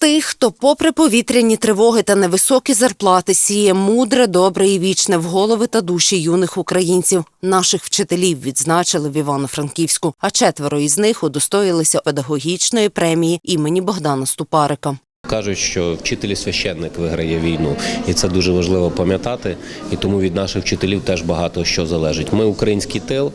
Тих, хто, попри повітряні тривоги та невисокі зарплати, сіє мудре, добре і вічне в голови та душі юних українців. Наших вчителів відзначили в Івано-Франківську, а четверо із них удостоїлися педагогічної премії імені Богдана Ступарика. Кажуть, що вчитель і священник виграє війну, і це дуже важливо пам'ятати. І тому від наших вчителів теж багато що залежить. Ми український тил.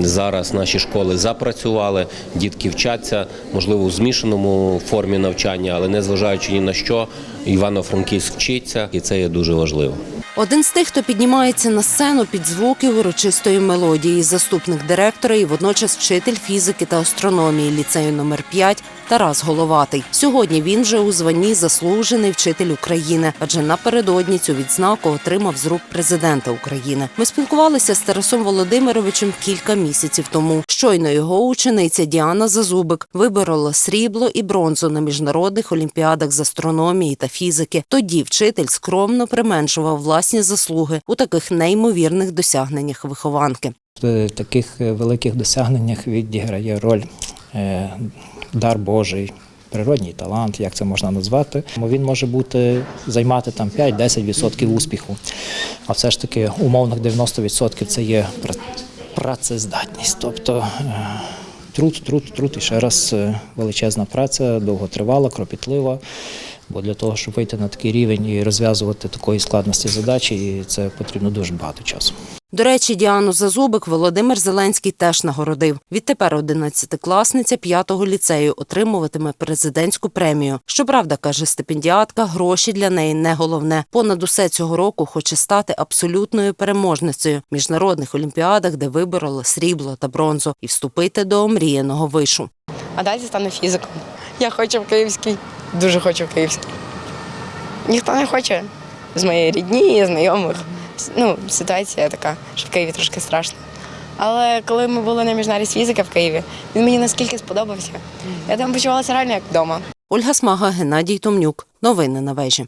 Зараз наші школи запрацювали, дітки вчаться, можливо, у змішаному формі навчання, але незважаючи ні на що, Івано-Франківськ вчиться, і це є дуже важливо. Один з тих, хто піднімається на сцену під звуки урочистої мелодії, заступник директора і водночас вчитель фізики та астрономії ліцею номер 5 Тарас Головатий. Сьогодні він вже у званні заслужений вчитель України, адже напередодні цю відзнаку отримав з рук президента України. Ми спілкувалися з Тарасом Володимировичем кілька місяців тому. Щойно його учениця Діана Зазубик виборола срібло і бронзу на міжнародних олімпіадах з астрономії та фізики. Тоді вчитель скромно применшував власні заслуги у таких неймовірних досягненнях вихованки. В таких е, великих досягненнях відіграє роль е, дар Божий, природній талант, як це можна назвати. Він може бути займати там 5-10% успіху, а все ж таки умовних 90% це є працездатність. Тобто е, труд, труд, труд і ще раз величезна праця, довготривала, кропітлива. Бо для того, щоб вийти на такий рівень і розв'язувати такої складності задачі, і це потрібно дуже багато часу. До речі, Діану Зазубик Володимир Зеленський теж нагородив. Відтепер одинадцятикласниця п'ятого ліцею отримуватиме президентську премію. Щоправда, каже стипендіатка, гроші для неї не головне. Понад усе цього року хоче стати абсолютною переможницею в міжнародних олімпіадах, де виборола срібло та бронзу, і вступити до омріяного вишу. А далі стану фізиком. Я хочу в Київський, дуже хочу в Київський. Ніхто не хоче з моєї рідні, знайомих. Ну, ситуація така, що в Києві трошки страшно. Але коли ми були на міжнарі з фізики в Києві, він мені наскільки сподобався. Я там почувалася реально як вдома. Ольга Смага, Геннадій Томнюк. Новини на вежі.